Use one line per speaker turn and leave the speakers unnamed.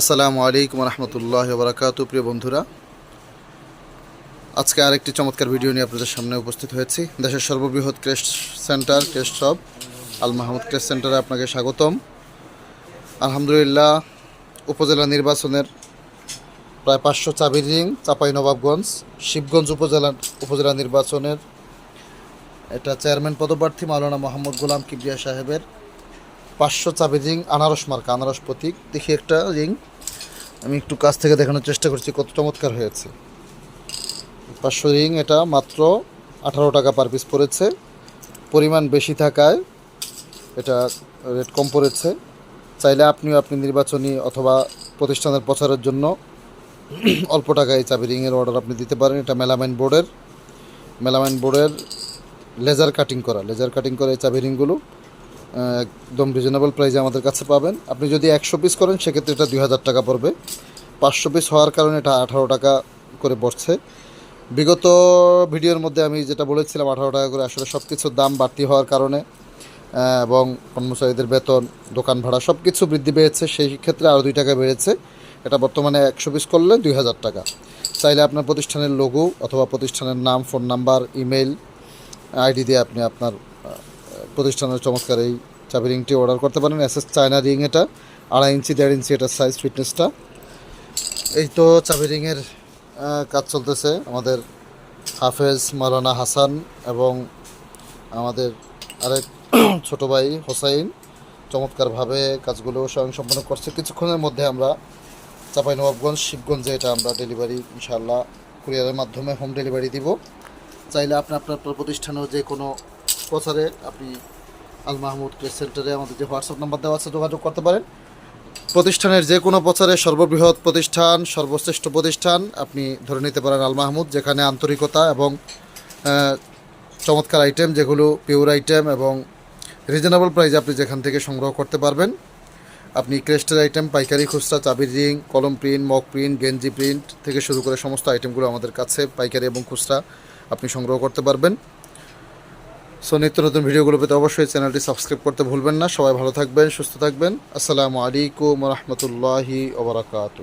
আসসালামু আলাইকুম রহমতুল্লাহ বারাকাতু প্রিয় বন্ধুরা। আজকে আরেকটি চমৎকার ভিডিও নিয়ে আপনাদের সামনে উপস্থিত হয়েছি। দেশের সর্ববৃহৎ crest centre, crest shop, Al Mahmud crest সেন্টারে আপনাকে স্বাগতম। আলহামদুলিল্লাহ, উপজেলা নির্বাচনের প্রায় পাঁচশো চাবির রিং, চাপাই নবাবগঞ্জ, শিবগঞ্জ উপজেলা উপজেলা নির্বাচনের। এটা চেয়ারম্যান পদপ্রার্থী মাওলানা মোহাম্মদ গোলাম কিবরিয়া সাহেবের পাঁচশো চাবি রিং, আনারস মার্কা, আনারস প্রতীক। দেখি একটা রিং। আমি একটু কাছ থেকে দেখানোর চেষ্টা করছি, কত চমৎকার হয়েছে। পাঁচশো রিং, এটা মাত্র আঠারো টাকা পার পিস পড়েছে। পরিমাণ বেশি থাকায় এটা রেট কম পড়েছে। চাইলে আপনিও আপনি নির্বাচনী অথবা প্রতিষ্ঠানের প্রচারের জন্য অল্প টাকায় চাবি রিংয়ের অর্ডার আপনি দিতে পারেন। এটা মেলামাইন বোর্ডের মেলামাইন বোর্ডের লেজার কাটিং করা লেজার কাটিং করা এই চাবি রিংগুলো। একদম রিজনেবল প্রাইসে আমাদের কাছে পাবেন। আপনি যদি একশো পিস করেন, সেক্ষেত্রে এটা দুই হাজার টাকা পড়বে। পাঁচশো পিস হওয়ার কারণে এটা আঠারো টাকা করে পড়ছে। বিগত ভিডিওর মধ্যে আমি যেটা বলেছিলাম, আঠারো টাকা করে আসলে সব কিছুর দাম বাড়তি হওয়ার কারণে এবং কর্মচারীদের বেতন, দোকান ভাড়া সব কিছু বৃদ্ধি পেয়েছে। সেই ক্ষেত্রে আরও দুই টাকা বেড়েছে। এটা বর্তমানে একশো পিস করলে দুই হাজার টাকা। চাইলে আপনার প্রতিষ্ঠানের লোগো অথবা প্রতিষ্ঠানের নাম ফোন নাম্বার ইমেল আইডি দিয়ে আপনি আপনার প্রতিষ্ঠানের চমৎকার এই চাবি রিংটি অর্ডার করতে পারেন। এস এস চায়না রিং এটা, আড়াই ইঞ্চি, দেড় ইঞ্চি এটার সাইজ ফিটনেসটা এই তো চাবি রিংয়ের কাজ চলতেছে। আমাদের হাফেজ মাওলানা হাসান এবং আমাদের আরেক ছোট ভাই হোসাইন চমৎকারভাবে কাজগুলো স্বয়ং সম্পন্ন করছে। কিছুক্ষণের মধ্যে আমরা চাপাই নবাবগঞ্জ, শিবগঞ্জে এটা আমরা ডেলিভারি ইনশাল্লাহ কুরিয়ারের মাধ্যমে হোম ডেলিভারি দিব। চাইলে আপনি, আপনার প্রতিষ্ঠানেও যে কোনো প্রচারে আপনি আল মাহমুদ প্রেস সেন্টারে আমাদের যে হোয়াটসঅ্যাপ নাম্বার দেওয়া আছে যোগাযোগ করতে পারেন। প্রতিষ্ঠানের যে কোনো প্রচারে সর্ববৃহৎ প্রতিষ্ঠান, সর্বশ্রেষ্ঠ প্রতিষ্ঠান আপনি ধরে নিতে পারেন আল মাহমুদ, যেখানে আন্তরিকতা এবং চমৎকার আইটেম যেগুলো পিওর আইটেম এবং রিজনেবল প্রাইসে আপনি যেখান থেকে সংগ্রহ করতে পারবেন। আপনি ক্রেস্টের আইটেম পাইকারি খুচরা, চাবির রিং কলম প্রিন্ট মক প্রিন্ট গেঞ্জি প্রিন্ট থেকে শুরু করে সমস্ত আইটেমগুলো আমাদের কাছে পাইকারি এবং খুচরা আপনি সংগ্রহ করতে পারবেন। সো নিত্য নতুন ভিডিওগুলো পেতে অবশ্যই চ্যানেলটি সাবস্ক্রাইব করতে ভুলবেন না। সবাই ভালো থাকবেন, সুস্থ থাকবেন। আসসালামু আলাইকুম রহমতুল্লাহি ওবরাকাতু